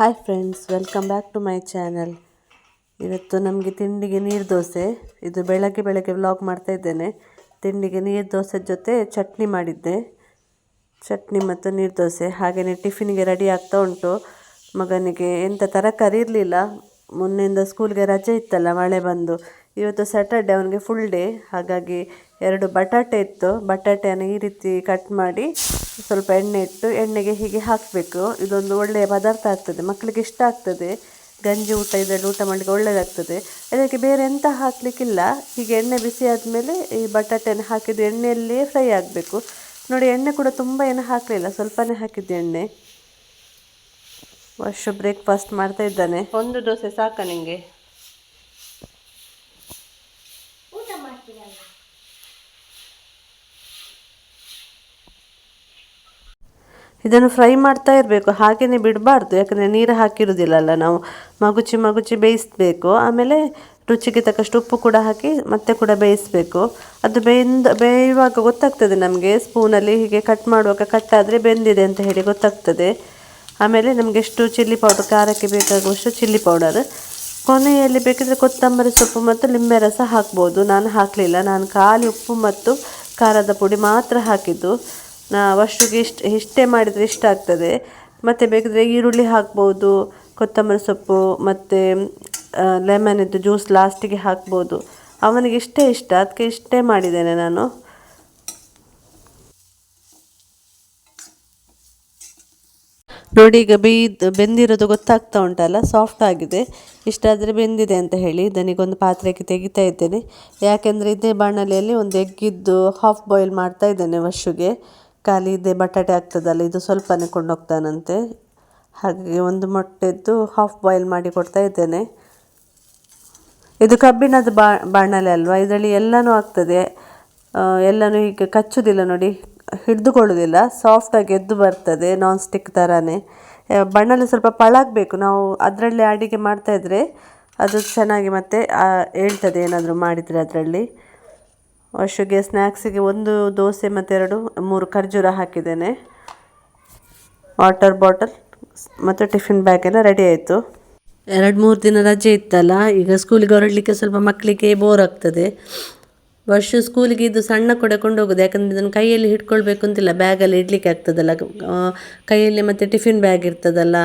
Hi friends welcome back to my channel ಇವತ್ತು ನಮಗೆ ತಿಂಡಿಗೆ ನೀರು ದೋಸೆ. ಇದು ಬೆಳಗ್ಗೆ ಬೆಳಗ್ಗೆ ವ್ಲಾಗ್ ಮಾಡ್ತಾ ಇದ್ದೇನೆ. ತಿಂಡಿಗೆ ನೀರು ದೋಸೆ ಜೊತೆ ಚಟ್ನಿ ಮಾಡಿದ್ದೆ. ಚಟ್ನಿ ಮತ್ತು ನೀರು ದೋಸೆ. ಹಾಗೆಯೇ ಟಿಫಿನ್ಗೆ ರೆಡಿ ಆಗ್ತಾ ಉಂಟು. ಮಗನಿಗೆ ಎಂಥ ತರಕಾರಿ ಇರಲಿಲ್ಲ. ಮೊನ್ನೆಯಿಂದ ಸ್ಕೂಲ್ಗೆ ರಜೆ ಇತ್ತಲ್ಲ, ಮಳೆ ಬಂದು. ಇವತ್ತು ಸ್ಯಾಟರ್ಡೆ ಅವನಿಗೆ ಫುಲ್ ಡೇ ಹಾಗಾಗಿ ಎರಡು ಬಟಾಟೆ ಇತ್ತು. ಬಟಾಟೆಯನ್ನು ಈ ರೀತಿ ಕಟ್ ಮಾಡಿ ಸ್ವಲ್ಪ ಎಣ್ಣೆ ಇಟ್ಟು ಎಣ್ಣೆಗೆ ಹೀಗೆ ಹಾಕಬೇಕು. ಇದೊಂದು ಒಳ್ಳೆಯ ಪದಾರ್ಥ ಆಗ್ತದೆ. ಮಕ್ಕಳಿಗೆ ಇಷ್ಟ ಆಗ್ತದೆ. ಗಂಜಿ ಊಟ ಇದರಲ್ಲಿ ಊಟ ಮಾಡಲಿಕ್ಕೆ ಒಳ್ಳೆಯದಾಗ್ತದೆ. ಇದಕ್ಕೆ ಬೇರೆ ಎಂತ ಹಾಕಲಿಕ್ಕಿಲ್ಲ. ಹೀಗೆ ಎಣ್ಣೆ ಬಿಸಿ ಆದಮೇಲೆ ಈ ಬಟಾಟೆಯನ್ನು ಹಾಕಿದ್ದು ಎಣ್ಣೆಯಲ್ಲಿಯೇ ಫ್ರೈ ಆಗಬೇಕು. ನೋಡಿ, ಎಣ್ಣೆ ಕೂಡ ತುಂಬ ಏನು ಹಾಕಲಿಲ್ಲ. ಸ್ವಲ್ಪನೇ ಹಾಕಿದ್ದು ಎಣ್ಣೆ. ವರ್ಷ ಬ್ರೇಕ್ಫಾಸ್ಟ್ ಮಾಡ್ತಾ ಇದ್ದಾನೆ. ಒಂದು ದೋಸೆ ಸಾಕ ನಿಂಗೆ? ಇದನ್ನು ಫ್ರೈ ಮಾಡ್ತಾ ಇರಬೇಕು. ಹಾಗೆಯೇ ಬಿಡಬಾರ್ದು. ಯಾಕಂದರೆ ನೀರು ಹಾಕಿರೋದಿಲ್ಲಲ್ಲ ನಾವು. ಮಗುಚಿ ಮಗುಚಿ ಬೇಯಿಸಬೇಕು. ಆಮೇಲೆ ರುಚಿಗೆ ತಕ್ಕಷ್ಟು ಉಪ್ಪು ಕೂಡ ಹಾಕಿ ಮತ್ತೆ ಕೂಡ ಬೇಯಿಸಬೇಕು. ಅದು ಬೆಂದ, ಬೇಯುವಾಗ ಗೊತ್ತಾಗ್ತದೆ ನಮಗೆ. ಸ್ಪೂನಲ್ಲಿ ಹೀಗೆ ಕಟ್ ಮಾಡುವಾಗ ಕಟ್ ಆದರೆ ಬೆಂದಿದೆ ಅಂತ ಹೇಳಿ ಗೊತ್ತಾಗ್ತದೆ. ಆಮೇಲೆ ನಮಗೆ ಎಷ್ಟು ಚಿಲ್ಲಿ ಪೌಡರ್ ಖಾರಕ್ಕೆ ಬೇಕಾಗುವಷ್ಟು ಚಿಲ್ಲಿ ಪೌಡರ್ ಕೊನೆಯಲ್ಲಿ ಬೇಕಿದ್ರೆ ಕೊತ್ತಂಬರಿ ಸೊಪ್ಪು ಮತ್ತು ಲಿಂಬೆ ರಸ ಹಾಕ್ಬೋದು. ನಾನು ಹಾಕಲಿಲ್ಲ. ನಾನು ಖಾಲಿ ಉಪ್ಪು ಮತ್ತು ಖಾರದ ಪುಡಿ ಮಾತ್ರ ಹಾಕಿದ್ದು. ಅವಷ್ಟಿಗೆ ಇಷ್ಟು, ಇಷ್ಟೇ ಮಾಡಿದರೆ ಇಷ್ಟ ಆಗ್ತದೆ. ಮತ್ತು ಬೇಕಿದ್ರೆ ಈರುಳ್ಳಿ ಹಾಕ್ಬೋದು, ಕೊತ್ತಂಬರಿ ಸೊಪ್ಪು, ಮತ್ತು ಲೆಮನಿದ್ದು ಜ್ಯೂಸ್ ಲಾಸ್ಟಿಗೆ ಹಾಕ್ಬೋದು. ಅವನಿಗೆ ಇಷ್ಟೇ ಇಷ್ಟ ಅದಕ್ಕೆ ಇಷ್ಟೇ ಮಾಡಿದ್ದೇನೆ ನಾನು. ನೋಡಿ, ಈಗ ಬೇಯ್ದು ಬೆಂದಿರೋದು ಗೊತ್ತಾಗ್ತಾ ಉಂಟಲ್ಲ ಸಾಫ್ಟ್ ಆಗಿದೆ. ಇಷ್ಟಾದರೆ ಬೆಂದಿದೆ ಅಂತ ಹೇಳಿ ಇದನಿಗೊಂದು ಪಾತ್ರೆಗೆ ತೆಗಿತಾ ಇದ್ದೇನೆ. ಯಾಕೆಂದರೆ ಇದೇ ಬಾಣಲೆಯಲ್ಲಿ ಒಂದು ಎಗ್ಗಿದ್ದು ಹಾಫ್ ಬಾಯ್ಲ್ ಮಾಡ್ತಾ ಇದ್ದೇನೆ ವರ್ಷಗೆ. ಖಾಲಿ ಇದೆ ಬಟಾಟೆ ಆಗ್ತದಲ್ಲ ಇದು ಸ್ವಲ್ಪನೇ ಕೊಂಡೋಗ್ತಾನಂತೆ. ಹಾಗೆ ಒಂದು ಮೊಟ್ಟೆದ್ದು ಹಾಫ್ ಬಾಯ್ಲ್ ಮಾಡಿ ಕೊಡ್ತಾ ಇದ್ದೇನೆ. ಇದು ಕಬ್ಬಿಣದ ಬಾಣಲೆ ಅಲ್ವಾ? ಇದರಲ್ಲಿ ಎಲ್ಲನೂ ಆಗ್ತದೆ. ಎಲ್ಲನೂ ಹೀಗೆ ಕಚ್ಚುವುದಿಲ್ಲ ನೋಡಿ, ಹಿಡಿದುಕೊಳ್ಳೋದಿಲ್ಲ. ಸಾಫ್ಟಾಗಿ ಎದ್ದು ಬರ್ತದೆ ನಾನ್ ಸ್ಟಿಕ್ ಥರನೇ ಬಣ್ಣಲ್ಲಿ ಸ್ವಲ್ಪ ಪಳಾಗಬೇಕು. ನಾವು ಅದರಲ್ಲೇ ಅಡಿಗೆ ಮಾಡ್ತಾಯಿದ್ರೆ ಅದು ಚೆನ್ನಾಗಿ ಮತ್ತೆ ಹೇಳ್ತದೆ ಏನಾದರೂ ಮಾಡಿದರೆ ಅದರಲ್ಲಿ. ವರ್ಷಗೆ ಸ್ನ್ಯಾಕ್ಸಿಗೆ ಒಂದು ದೋಸೆ ಮತ್ತು ಎರಡು, ಮೂರು ಖರ್ಜೂರ ಹಾಕಿದ್ದೇನೆ. ವಾಟರ್ ಬಾಟಲ್ ಮತ್ತು ಟಿಫಿನ್ ಬ್ಯಾಗ್ ಎಲ್ಲ ರೆಡಿ ಆಯಿತು. ಎರಡು ಮೂರು ದಿನ ರಜೆ ಇತ್ತಲ್ಲ, ಈಗ ಸ್ಕೂಲಿಗೆ ಹೊರಡಲಿಕ್ಕೆ ಸ್ವಲ್ಪ ಮಕ್ಕಳಿಗೆ ಬೋರ್ ಆಗ್ತದೆ. ವರ್ಷ ಸ್ಕೂಲಿಗೆ ಇದು ಸಣ್ಣ ಕೂಡ ಕೊಂಡೋಗೋದು. ಯಾಕಂದರೆ ಇದನ್ನು ಕೈಯಲ್ಲಿ ಹಿಡ್ಕೊಳ್ಬೇಕು ಅಂತಿಲ್ಲ, ಬ್ಯಾಗಲ್ಲಿ ಇಡಲಿಕ್ಕೆ ಆಗ್ತದಲ್ಲ. ಕೈಯಲ್ಲಿ ಮತ್ತು ಟಿಫಿನ್ ಬ್ಯಾಗ್ ಇರ್ತದಲ್ಲ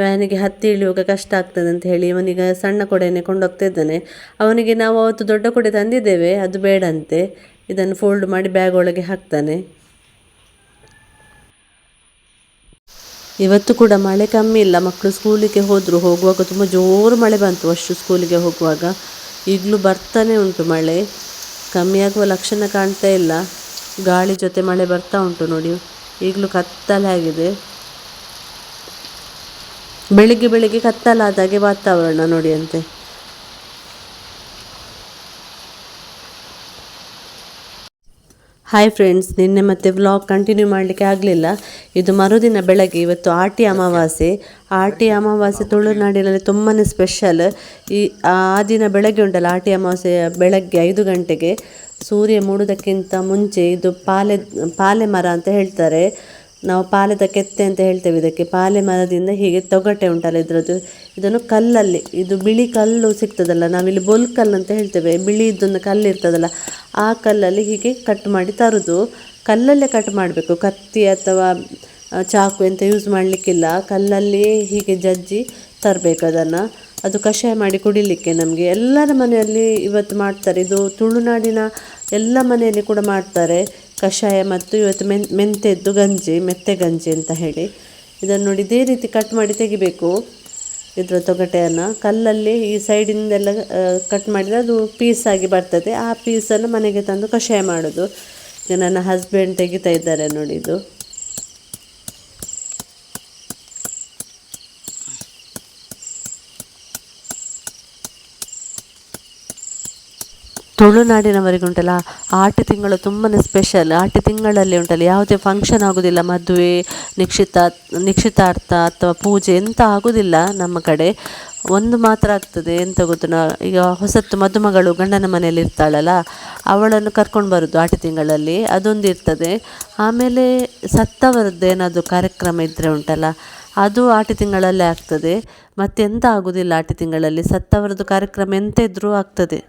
ವ್ಯಾನಿಗೆ ಹತ್ತಿ ಇಳಿಯುವಾಗ ಕಷ್ಟ ಆಗ್ತದೆ ಅಂತ ಹೇಳಿ ಇವನಿಗೆ ಸಣ್ಣ ಕೊಡೆಯನ್ನೇ ಕೊಂಡೋಗ್ತಾ ಇದ್ದಾನೆ. ಅವನಿಗೆ ನಾವು ಅವತ್ತು ದೊಡ್ಡ ಕೊಡೆ ತಂದಿದ್ದೇವೆ, ಅದು ಬೇಡಂತೆ. ಇದನ್ನು ಫೋಲ್ಡ್ ಮಾಡಿ ಬ್ಯಾಗ್ ಒಳಗೆ ಹಾಕ್ತಾನೆ. ಇವತ್ತು ಕೂಡ ಮಳೆ ಕಮ್ಮಿ ಇಲ್ಲ. ಮಕ್ಕಳು ಸ್ಕೂಲಿಗೆ ಹೋದರು, ಹೋಗುವಾಗ ತುಂಬ ಜೋರು ಮಳೆ ಬಂತು. ಅಷ್ಟು ಸ್ಕೂಲಿಗೆ ಹೋಗುವಾಗ ಈಗಲೂ ಬರ್ತಾನೆ ಉಂಟು ಮಳೆ. ಕಮ್ಮಿಯಾಗುವ ಲಕ್ಷಣ ಕಾಣ್ತಾ ಇಲ್ಲ. ಗಾಳಿ ಜೊತೆ ಮಳೆ ಬರ್ತಾ ಉಂಟು ನೋಡಿ. ಈಗಲೂ ಕತ್ತಲಾಗಿದೆ ಬೆಳಿಗ್ಗೆ ಬೆಳಿಗ್ಗೆ ಕತ್ತಲಾದಾಗೆ ವಾತಾವರಣ ನೋಡಿ ಅಂತೆ. ಹಾಯ್ ಫ್ರೆಂಡ್ಸ್ ನಿನ್ನೆ ಮತ್ತೆ ವ್ಲಾಗ್ ಕಂಟಿನ್ಯೂ ಮಾಡಲಿಕ್ಕೆ ಆಗಲಿಲ್ಲ. ಇದು ಮರುದಿನ ಬೆಳಗ್ಗೆ ಇವತ್ತು ಆಟಿ ಅಮಾವಾಸ್ಯೆ. ಆಟಿ ಅಮಾವಾಸ್ಯೆ ತುಳುನಾಡಿನಲ್ಲಿ ತುಂಬಾ ಸ್ಪೆಷಲ್ ಈ, ಆ ದಿನ ಬೆಳಗ್ಗೆ ಉಂಟಲ್ಲ ಆಟಿ ಅಮಾವಾಸ್ಯೆಯ ಬೆಳಗ್ಗೆ ಐದು ಗಂಟೆಗೆ ಸೂರ್ಯ ಮೂಡೋದಕ್ಕಿಂತ ಮುಂಚೆ ಇದು ಪಾಲೆ ಪಾಲೆ ಮರ ಅಂತ ಹೇಳ್ತಾರೆ. ನಾವು ಪಾಲೆದ ಕೆತ್ತೆ ಅಂತ ಹೇಳ್ತೇವೆ ಇದಕ್ಕೆ. ಪಾಲೆ ಮರದಿಂದ ಹೀಗೆ ತೊಗಟೆ ಉಂಟಲ್ಲ ಇದರದ್ದು. ಇದನ್ನು ಕಲ್ಲಲ್ಲಿ, ಇದು ಬಿಳಿ ಕಲ್ಲು ಸಿಗ್ತದಲ್ಲ, ನಾವಿಲ್ಲಿ ಬೊಲ್ಕಲ್ಲು ಅಂತ ಹೇಳ್ತೇವೆ. ಬಿಳಿ ಇದೊಂದು ಕಲ್ಲು ಇರ್ತದಲ್ಲ, ಆ ಕಲ್ಲಲ್ಲಿ ಹೀಗೆ ಕಟ್ ಮಾಡಿ ತರೋದು. ಕಲ್ಲಲ್ಲೇ ಕಟ್ ಮಾಡಬೇಕು. ಕತ್ತಿ ಅಥವಾ ಚಾಕು ಅಂತ ಯೂಸ್ ಮಾಡಲಿಕ್ಕಿಲ್ಲ. ಕಲ್ಲಲ್ಲಿಯೇ ಹೀಗೆ ಜಜ್ಜಿ ತರಬೇಕು ಅದನ್ನು. ಅದು ಕಷಾಯ ಮಾಡಿ ಕುಡಿಲಿಕ್ಕೆ ನಮಗೆ. ಎಲ್ಲರ ಮನೆಯಲ್ಲಿ ಇವತ್ತು ಮಾಡ್ತಾರೆ. ಇದು ತುಳುನಾಡಿನ ಎಲ್ಲ ಮನೆಯಲ್ಲಿ ಕೂಡ ಮಾಡ್ತಾರೆ. ಕಷಾಯ ಮತ್ತು ಇವತ್ತು ಮೆನ್, ಮೆಂತೆದ್ದು ಗಂಜಿ, ಮೆತ್ತೆ ಗಂಜಿ ಅಂತ ಹೇಳಿ. ಇದನ್ನು ನೋಡಿ ಇದೇ ರೀತಿ ಕಟ್ ಮಾಡಿ ತೆಗಿಬೇಕು ಇದರ ತೊಗಟೆಯನ್ನು. ಕಲ್ಲಲ್ಲಿ ಈ ಸೈಡಿಂದೆಲ್ಲ ಕಟ್ ಮಾಡಿದರೆ ಅದು ಪೀಸಾಗಿ ಬರ್ತದೆ. ಆ ಪೀಸನ್ನು ಮನೆಗೆ ತಂದು ಕಷಾಯ ಮಾಡೋದು. ನನ್ನ ಹಸ್ಬೆಂಡ್ ತೆಗಿತಾ ಇದ್ದಾರೆ ನೋಡಿ ಇದು. ತುಳುನಾಡಿನವರಿಗೆ ಉಂಟಲ್ಲ ಆಟಿ ತಿಂಗಳು ತುಂಬಾ ಸ್ಪೆಷಲ್ ಆಟಿ ತಿಂಗಳಲ್ಲಿ ಉಂಟಲ್ಲ, ಯಾವುದೇ ಫಂಕ್ಷನ್ ಆಗೋದಿಲ್ಲ, ಮದುವೆ, ನಿಕ್ಷಿತ, ನಿಕ್ಷಿತಾರ್ಥ ಅಥವಾ ಪೂಜೆ ಎಂತ ಆಗೋದಿಲ್ಲ ನಮ್ಮ ಕಡೆ. ಒಂದು ಮಾತ್ರ ಆಗ್ತದೆ, ಎಂತ ಗೊತ್ತು ಈಗ ಹೊಸತ್ತು ಮದುಮಗಳು ಗಂಡನ ಮನೆಯಲ್ಲಿ ಇರ್ತಾಳಲ್ಲ, ಅವಳನ್ನು ಕರ್ಕೊಂಡು ಬರೋದು ಆಟಿ ತಿಂಗಳಲ್ಲಿ, ಅದೊಂದು ಇರ್ತದೆ. ಆಮೇಲೆ ಸತ್ತವರದ್ದು ಏನಾದರೂ ಕಾರ್ಯಕ್ರಮ ಇದ್ದರೆ ಉಂಟಲ್ಲ, ಅದು ಆಟಿ ತಿಂಗಳಲ್ಲೇ ಆಗ್ತದೆ. ಮತ್ತೆಂತ ಆಗೋದಿಲ್ಲ ಆಟಿ ತಿಂಗಳಲ್ಲಿ, ಸತ್ತವರದ್ದು ಕಾರ್ಯಕ್ರಮ ಎಂತ ಇದ್ದರೂ ಆಗ್ತದೆ.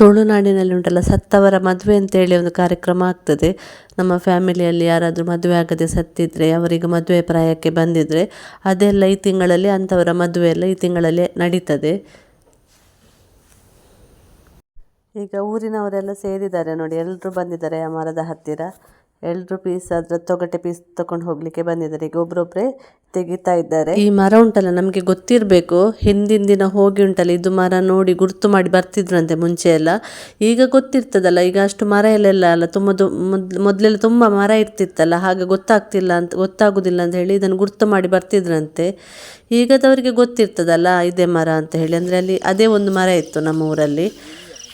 ತುಳುನಾಡಿನಲ್ಲಿ ಉಂಟಲ್ಲ ಸತ್ತವರ ಮದುವೆ ಅಂತೇಳಿ ಒಂದು ಕಾರ್ಯಕ್ರಮ ಆಗ್ತದೆ. ನಮ್ಮ ಫ್ಯಾಮಿಲಿಯಲ್ಲಿ ಯಾರಾದರೂ ಮದುವೆ ಆಗದೆ ಸತ್ತಿದ್ರೆ, ಅವರಿಗೆ ಮದುವೆ ಪ್ರಾಯಕ್ಕೆ ಬಂದಿದ್ದರೆ ಅದೆಲ್ಲ ಈ ತಿಂಗಳಲ್ಲಿ, ಅಂಥವರ ಮದುವೆ ಎಲ್ಲ ಈ ತಿಂಗಳಲ್ಲಿ ನಡೀತದೆ. ಈಗ ಊರಿನವರೆಲ್ಲ ಸೇರಿದ್ದಾರೆ ನೋಡಿ ಎಲ್ಲರೂ ಬಂದಿದ್ದಾರೆ ಆ ಮರದ ಹತ್ತಿರ ಎಲ್ಲರೂ ಪೀಸ್ ಅದರ ತೊಗಟೆ ಪೀಸ್ ತಕೊಂಡು ಹೋಗ್ಲಿಕ್ಕೆ ಬಂದಿದ್ದಾರೆ. ಈಗ ಒಬ್ರೊಬ್ರೆ ತೆಗಿತಾ ಇದ್ದಾರೆ. ಈ ಮರ ಉಂಟಲ್ಲ, ನಮಗೆ ಗೊತ್ತಿರಬೇಕು. ಹಿಂದಿನ ದಿನ ಹೋಗಿ ಉಂಟಲ್ಲ, ಇದು ಮರ ನೋಡಿ ಗುರ್ತು ಮಾಡಿ ಬರ್ತಿದ್ರಂತೆ ಮುಂಚೆ ಎಲ್ಲ. ಈಗ ಗೊತ್ತಿರ್ತದಲ್ಲ, ಈಗ ಅಷ್ಟು ಮರ ಎಲ್ಲ ಅಲ್ಲ, ತುಂಬ ಮೊದಲೆಲ್ಲ ತುಂಬ ಮರ ಇರ್ತಿತ್ತಲ್ಲ, ಹಾಗೆ ಗೊತ್ತಾಗ್ತಿಲ್ಲ ಅಂತ, ಗೊತ್ತಾಗುದಿಲ್ಲ ಅಂತ ಹೇಳಿ ಇದನ್ನು ಗುರ್ತು ಮಾಡಿ ಬರ್ತಿದ್ರಂತೆ. ಈಗದವರಿಗೆ ಗೊತ್ತಿರ್ತದಲ್ಲ, ಇದೇ ಮರ ಅಂತ ಹೇಳಿ. ಅಂದರೆ ಅಲ್ಲಿ ಅದೇ ಒಂದು ಮರ ಇತ್ತು ನಮ್ಮ ಊರಲ್ಲಿ.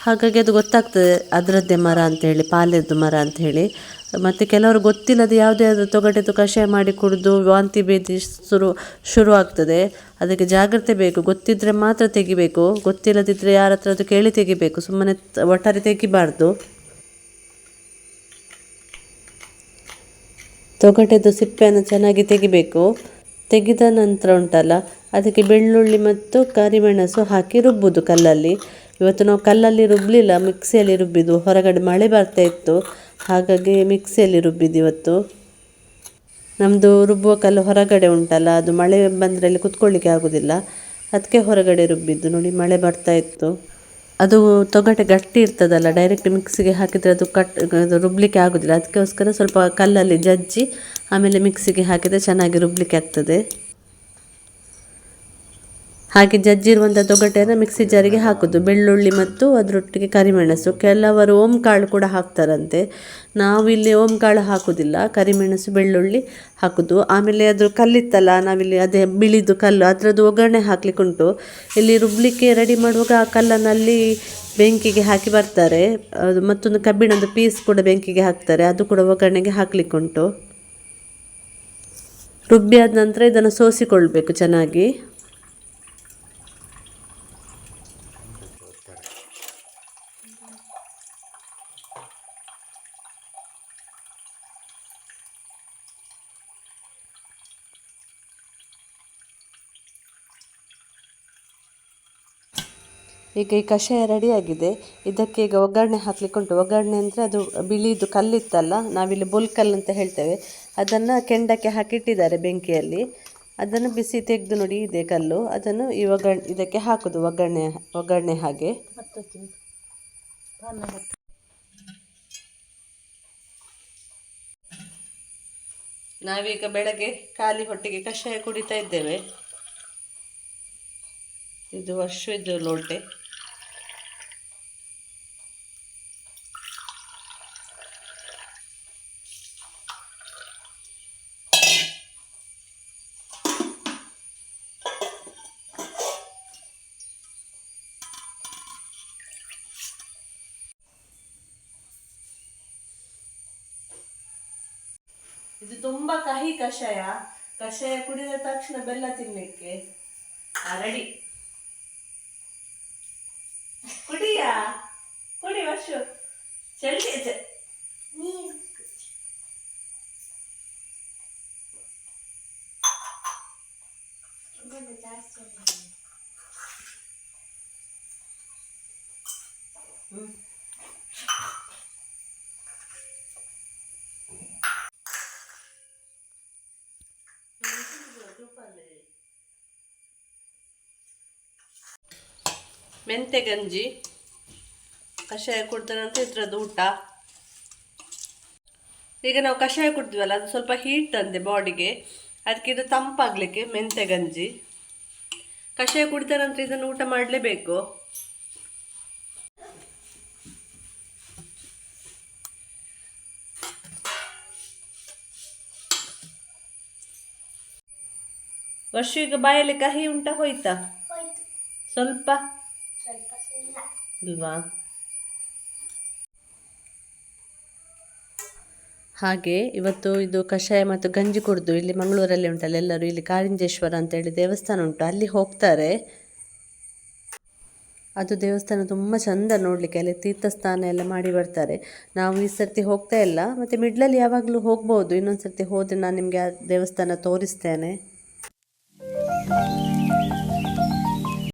ಹಾಗಾಗಿ ಅದು ಗೊತ್ತಾಗ್ತದೆ, ಅದರದ್ದೇ ಮರ ಅಂತ ಹೇಳಿ ಪಾಲೆದ್ದು ಮರ ಅಂತ ಹೇಳಿ. ಮತ್ತು ಕೆಲವರು ಗೊತ್ತಿಲ್ಲದೆ ಯಾವುದೇ ಆದರೂ ತೊಗಟೆದು ಕಷಾಯ ಮಾಡಿ ಕುಡಿದು ವಾಂತಿ ಭೇದಿ ಶುರು ಶುರು ಆಗ್ತದೆ ಅದಕ್ಕೆ ಜಾಗ್ರತೆ ಬೇಕು. ಗೊತ್ತಿದ್ದರೆ ಮಾತ್ರ ತೆಗಿಬೇಕು. ಗೊತ್ತಿಲ್ಲದಿದ್ದರೆ ಯಾರ ಹತ್ರ ಅದು ಕೇಳಿ ತೆಗಿಬೇಕು. ಸುಮ್ಮನೆ ಒಟ್ಟಾರೆ ತೆಗಿಬಾರ್ದು. ತೊಗಟೆದು ಸಿಪ್ಪೆಯನ್ನು ಚೆನ್ನಾಗಿ ತೆಗಿಬೇಕು. ತೆಗೆದ ನಂತರ ಉಂಟಲ್ಲ, ಅದಕ್ಕೆ ಬೆಳ್ಳುಳ್ಳಿ ಮತ್ತು ಕರಿಮೆಣಸು ಹಾಕಿ ರುಬ್ಬುದು ಕಲ್ಲಲ್ಲಿ. ಇವತ್ತು ನಾವು ಕಲ್ಲಲ್ಲಿ ರುಬ್ಬಲಿಲ್ಲ ಮಿಕ್ಸಿಯಲ್ಲಿ ರುಬ್ಬಿದ್ದು. ಹೊರಗಡೆ ಮಳೆ ಬರ್ತಾ ಇತ್ತು. ಹಾಗಾಗಿ ಮಿಕ್ಸಿಯಲ್ಲಿ ರುಬ್ಬಿದ್ದು ಇವತ್ತು. ನಮ್ಮದು ರುಬ್ಬುವ ಕಲ್ಲು ಹೊರಗಡೆ ಉಂಟಲ್ಲ, ಅದು ಮಳೆ ಬಂದರೆ ಅಲ್ಲಿ ಕುತ್ಕೊಳ್ಳಿಕ್ಕೆ ಆಗೋದಿಲ್ಲ. ಅದಕ್ಕೆ ಹೊರಗಡೆ ರುಬ್ಬಿದ್ದು, ನೋಡಿ ಮಳೆ ಬರ್ತಾ ಇತ್ತು. ಅದು ತೊಗಟೆ ಗಟ್ಟಿ ಇರ್ತದಲ್ಲ ಡೈರೆಕ್ಟ್ ಮಿಕ್ಸಿಗೆ ಹಾಕಿದರೆ ಅದು ಕಟ್, ಅದು ರುಬ್ಬಲಿಕ್ಕೆ ಆಗೋದಿಲ್ಲ. ಅದಕ್ಕೋಸ್ಕರ ಸ್ವಲ್ಪ ಕಲ್ಲಲ್ಲಿ ಜಜ್ಜಿ, ಆಮೇಲೆ ಮಿಕ್ಸಿಗೆ ಹಾಕಿದರೆ ಚೆನ್ನಾಗಿ ರುಬ್ಬಲಿಕ್ಕೆ ಆಗ್ತದೆ. ಹಾಗೆ ಜಜ್ಜಿರುವಂಥ ತೊಗಟೆಯನ್ನು ಮಿಕ್ಸಿ ಜಾರಿಗೆ ಹಾಕೋದು. ಬೆಳ್ಳುಳ್ಳಿ ಮತ್ತು ಅದರೊಟ್ಟಿಗೆ ಕರಿಮೆಣಸು. ಕೆಲವರು ಓಮ್ ಕಾಳು ಕೂಡ ಹಾಕ್ತಾರಂತೆ. ನಾವಿಲ್ಲಿ ಓಮ್ ಕಾಳು ಹಾಕೋದಿಲ್ಲ. ಕರಿಮೆಣಸು, ಬೆಳ್ಳುಳ್ಳಿ ಹಾಕೋದು. ಆಮೇಲೆ ಅದು ಕಲ್ಲಿತ್ತಲ್ಲ, ನಾವಿಲ್ಲಿ ಅದೇ ಬಿಳಿದು ಕಲ್ಲು, ಅದರದ್ದು ಒಗ್ಗರಣೆ ಹಾಕ್ಲಿಕ್ಕೆ ಉಂಟು. ಇಲ್ಲಿ ರುಬ್ಲಿಕ್ಕೆ ರೆಡಿ ಮಾಡುವಾಗ ಆ ಕಲ್ಲನ್ನು ಅಲ್ಲಿ ಬೆಂಕಿಗೆ ಹಾಕಿ ಬರ್ತಾರೆ. ಅದು ಮತ್ತೊಂದು ಕಬ್ಬಿಣದ ಪೀಸ್ ಕೂಡ ಬೆಂಕಿಗೆ ಹಾಕ್ತಾರೆ. ಅದು ಕೂಡ ಒಗ್ಗರಣೆಗೆ ಹಾಕ್ಲಿಕ್ಕುಂಟು ರುಬ್ಬಿ ಆದ ನಂತರ ಇದನ್ನು ಸೋಸಿಕೊಳ್ಬೇಕು ಚೆನ್ನಾಗಿ. ಈಗ ಈ ಕಷಾಯ ರೆಡಿಯಾಗಿದೆ ಇದಕ್ಕೆ ಈಗ ಒಗ್ಗರಣೆ ಹಾಕ್ಲಿಕ್ಕೆ ಉಂಟು. ಒಗ್ಗರಣೆ ಅಂದರೆ ಅದು ಬಿಳಿದು ಕಲ್ಲಿತ್ತಲ್ಲ, ನಾವಿಲ್ಲಿ ಬೊಲ್ಕಲ್ ಅಂತ ಹೇಳ್ತೇವೆ. ಅದನ್ನು ಕೆಂಡಕ್ಕೆ ಹಾಕಿಟ್ಟಿದ್ದಾರೆ ಬೆಂಕಿಯಲ್ಲಿ. ಅದನ್ನು ಬಿಸಿ ತೆಗೆದು ನೋಡಿ, ಇದೆ ಕಲ್ಲು. ಅದನ್ನು ಈ ಒಗ್ಗರಣೆ, ಇದಕ್ಕೆ ಹಾಕೋದು ಒಗ್ಗರಣೆ ಒಗ್ಗರಣೆ ಹಾಗೆ. ನಾವೀಗ ಬೆಳಗ್ಗೆ ಖಾಲಿ ಹೊಟ್ಟೆಗೆ ಕಷಾಯ ಕುಡಿತಾ ಇದ್ದೇವೆ. ಇದು ವರ್ಷ ಇದು ಲೋಟೆ. ಇದು ತುಂಬಾ ಕಹಿ ಕಷಾಯ. ಕಷಾಯ ಕುಡಿದ ತಕ್ಷಣ ಬೆಲ್ಲ ತಿನ್ಲಿಕ್ಕೆ. ರೆಡಿ ಕುಡಿಯಾ? ಕುಡಿ ವರ್ಷು. ಚಳಿ ಹ್ಮ್. ಮೆಂತೆ ಗಂಜಿ ಕಷಾಯ ಕುಡಿದ ನಂತರ ಇದ್ರದ್ದು ಊಟ. ಈಗ ನಾವು ಕಷಾಯ ಕುಡ್ತೀವಲ್ಲ ಅದು ಸ್ವಲ್ಪ ಹೀಟ್ ಅಂದೆ ಬಾಡಿಗೆ ಅದಕ್ಕೆ ಇದು ತಂಪಾಗಲಿಕ್ಕೆ ಮೆಂತೆ ಗಂಜಿ. ಕಷಾಯ ಕುಡಿದ ನಂತರ ಇದನ್ನು ಊಟ ಮಾಡಲೇಬೇಕು. ವರ್ಷ ಈಗ ಬಾಯಲ್ಲಿ ಕಹಿ ಉಂಟ ಹೋಯ್ತಾ. ಸ್ವಲ್ಪ? ಇಲ್ವಾ? ಹಾಗೆ ಇವತ್ತು ಇದು ಕಷಾಯ ಮತ್ತು ಗಂಜಿ ಕುಡಿದು ಇಲ್ಲಿ ಮಂಗಳೂರಲ್ಲಿ ಉಂಟಲ್ಲ, ಎಲ್ಲರೂ ಇಲ್ಲಿ ಕಾರಿಂಜೇಶ್ವರ ಅಂತೇಳಿ ದೇವಸ್ಥಾನ ಉಂಟು. ಅಲ್ಲಿ ಹೋಗ್ತಾರೆ. ಅದು ದೇವಸ್ಥಾನ ತುಂಬ ಚಂದ ನೋಡಲಿಕ್ಕೆ, ಅಲ್ಲಿ ತೀರ್ಥಸ್ಥಾನ ಎಲ್ಲ ಮಾಡಿ ಬರ್ತಾರೆ. ನಾವು ಈ ಸರ್ತಿ ಹೋಗ್ತಾ ಇಲ್ಲ, ಮತ್ತು ಮಿಡ್ಲಲ್ಲಿ ಯಾವಾಗಲೂ ಹೋಗ್ಬೋದು. ಇನ್ನೊಂದು ಸರ್ತಿ ಹೋದರೆ ನಾನು ನಿಮಗೆ ಆ ದೇವಸ್ಥಾನ ತೋರಿಸ್ತೇನೆ.